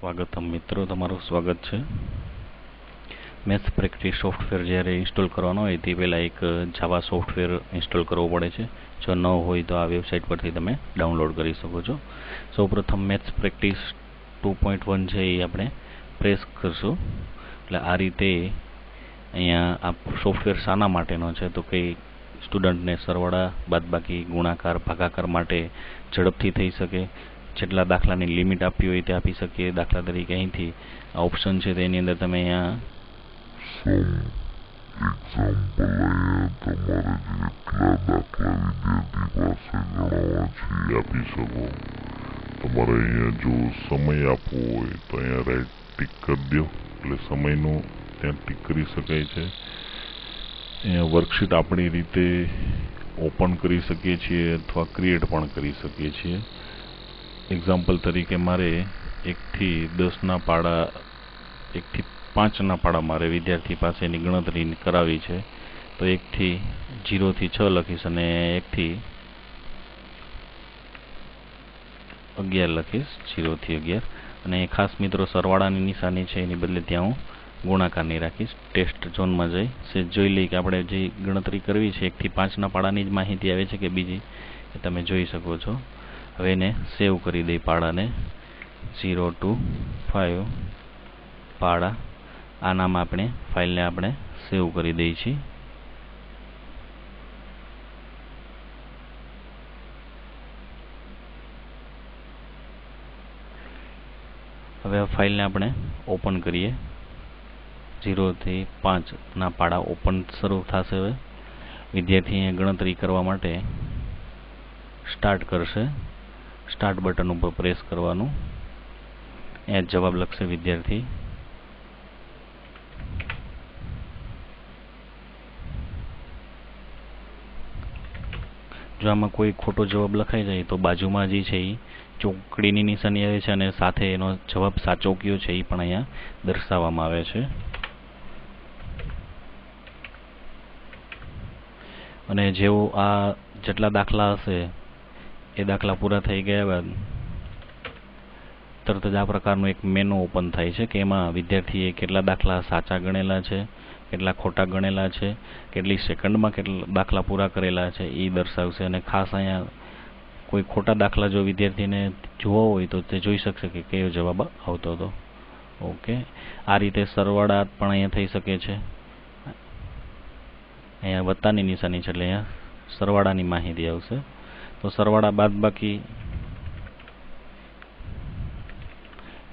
સ્વાગતમ મિત્રો, તમારું સ્વાગત છે. મેથ્સ પ્રેક્ટિસ સોફ્ટવેર જ્યારે ઇન્સ્ટોલ કરવાનો હોય તે પહેલાં એક જાવા સોફ્ટવેર ઇન્સ્ટોલ કરવો પડે છે. જો ન હોય તો આ વેબસાઇટ પરથી તમે ડાઉનલોડ કરી શકો છો. સૌપ્રથમ maths practice two point one છે એ આપણે પ્રેસ કરશું. એટલે આ રીતે અહીંયા આ સોફ્ટવેર શાના માટેનો છે, તો કે સ્ટુડન્ટને સરવાળા, બાદબાકી, ગુણાકાર, ભાગાકાર માટે ઝડપથી થઈ શકે. જેટલા દાખલાની લિમિટ આપી હોય તે આપી શકીએ. દાખલા તરીકે અહીંથી આ ઓપ્શન છે તેની અંદર તમે અહીંયા તમારે અહીંયા જો સમય આપવો હોય તો અહીંયા રાઈટ ટીક કરી દો. એટલે સમયનું ત્યાં ટીક કરી શકાય છે. અહીંયા વર્કશીટ આપણી રીતે ઓપન કરી શકીએ છીએ અથવા ક્રિએટ પણ કરી શકીએ છીએ. એક્ઝામ્પલ તરીકે મારે એકથી દસના પાડા, એકથી પાંચના પાડા મારે વિદ્યાર્થી પાસેની ગણતરી કરાવી છે. તો એકથી જીરોથી છ લખીશ અને એકથી અગિયાર લખીશ, જીરોથી અગિયાર. અને ખાસ મિત્રો, સરવાળાની નિશાની છે, એની બદલે ત્યાં હું ગુણાકારની રાખીશ. ટેસ્ટ ઝોનમાં જઈ, સે જોઈ લઈ કે આપણે જે ગણતરી કરવી છે, એકથી પાંચના પાડાની જ માહિતી આવે છે કે બીજી, એ તમે જોઈ શકો છો. હવે એને સેવ કરી દઈ પાડાને. ઝીરો ટુ ફાઇવ પાડા. આ નામ આપણે ફાઇલને આપણે સેવ કરી દઈએ છીએ. હવે આ ફાઇલને આપણે ઓપન કરીએ. ઝીરોથી પાંચના પાડા ઓપન શરૂ થશે હવે. વિદ્યાર્થી ગણતરી કરવા માટે સ્ટાર્ટ કરશે. સ્ટાર્ટ બટન ઉપર પ્રેસ કરવાનું. એ જવાબ લખશે વિદ્યાર્થી. જો આમાં કોઈ ખોટો જવાબ લખાઈ જાય તો બાજુમાં જે છે એ ચોકડીની નિશાની આવે છે અને સાથે એનો જવાબ સાચો કયો છે એ પણ અહીંયા દર્શાવવામાં આવે છે. અને જેવો આ જેટલા દાખલા હશે એ દાખલા પૂરા થઈ ગયા બાદ તરત જ આ પ્રકારનું એક મેનુ ઓપન થાય છે કે એમાં વિદ્યાર્થીએ કેટલા દાખલા સાચા ગણેલા છે, કેટલા ખોટા ગણેલા છે, કેટલી સેકન્ડમાં કેટલા દાખલા પૂરા કરેલા છે એ દર્શાવશે અને ખાસ અહીંયા કોઈ ખોટા દાખલા જો વિદ્યાર્થીને જોવા હોય તો તે જોઈ શકશે કે કયો જવાબ આવતો હતો. ઓકે. આ રીતે સરવાળા પણ અહીંયા થઈ શકે છે. અહીંયા વત્તાની નિશાની છે એટલે અહીંયા સરવાળાની માહિતી આવશે. તો સરવાળા બાદ બાકી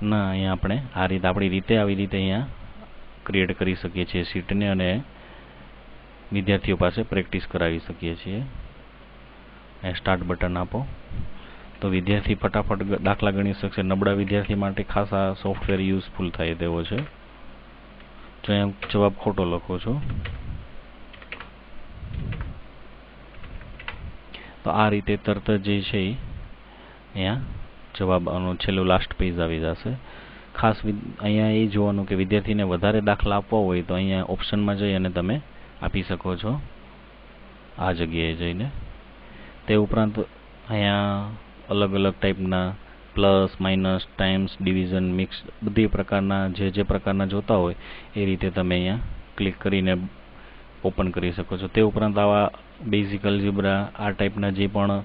ના, અહીંયા આપણે આ રીતે, આપણી રીતે, આવી રીતે અહીંયા ક્રિએટ કરી શકીએ છીએ સીટને અને વિદ્યાર્થીઓ પાસે પ્રેક્ટિસ કરાવી શકીએ છીએ. સ્ટાર્ટ બટન આપો. તો વિદ્યાર્થી ફટાફટ દાખલા ગણી શકશે. નબળા વિદ્યાર્થી માટે ખાસ આ સોફ્ટવેર યુઝફુલ થાય તેવો છે. જો અહીંયા જવાબ ખોટો લખો છો. તો આ રીતે તરત જે છે અહીંયા જવાબ આનો છેલ્લો લાસ્ટ પેજ આવી જશે. ખાસ અહીંયા એ જોવાનું કે વિદ્યાર્થીને વધારે દાખલા આપવા હોય તો અહીંયા ઓપ્શનમાં જઈ અને તમે આપી શકો છો. આ જગ્યાએ જઈને. તે ઉપરાંત અહીંયા અલગ અલગ ટાઈપના plus minus times division mix બધી પ્રકારના જે જે પ્રકારના જોતા હોય એ રીતે તમે અહીંયા ક્લિક કરીને ઓપન કરી શકો છો. તે ઉપરાંત આવા બેઝિક અલ્જિબ્રા આ ટાઈપના જે પણ